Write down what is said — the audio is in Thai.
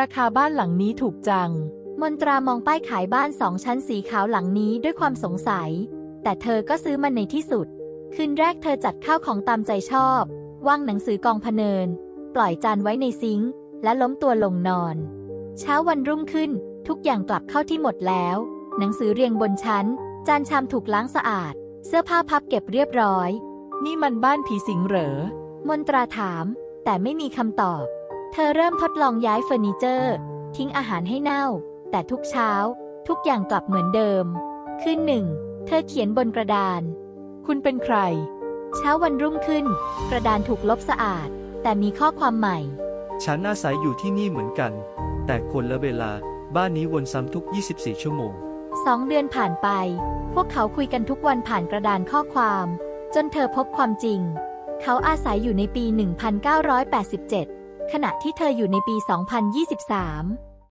ราคาบ้านหลังนี้ถูกจัง มนตรามองป้ายขายบ้านสองชั้นสีขาวหลังนี้ด้วยความสงสัย แต่เธอก็ซื้อมันในที่สุด คืนแรกเธอจัดข้าวของตามใจชอบวางหนังสือกองพเนิน ปล่อยจานไว้ในซิงค์และล้มตัวลงนอน เช้าวันรุ่งขึ้น ทุกอย่างกลับเข้าที่หมดแล้ว หนังสือเรียงบนชั้น จานชามถูกล้างสะอาด เสื้อผ้าพับเก็บเรียบร้อย นี่มันบ้านผีสิงเหรอ มนตราถาม แต่ไม่มีคำตอบ เธอเริ่มทดลองย้ายเฟอร์นิเจอร์ ทิ้งอาหารให้เน่า แต่ทุกเช้า ทุกอย่างกลับเหมือนเดิม คืนหนึ่ง เธอเขียนบนกระดาน คุณเป็นใคร เช้าวันรุ่งขึ้น กระดานถูกลบสะอาด แต่มีข้อความใหม่ ฉันอาศัยอยู่ที่นี่เหมือนกัน แต่คนละเวลา บ้านนี้วนซ้ำทุก 24 ชั่วโมง สองเดือนผ่านไป พวกเขาคุยกันทุกวันผ่านกระดานข้อความ จนเธอพบความจริง เขาอาศัยอยู่ในปี 1987 ขณะที่เธออยู่ในปี 2023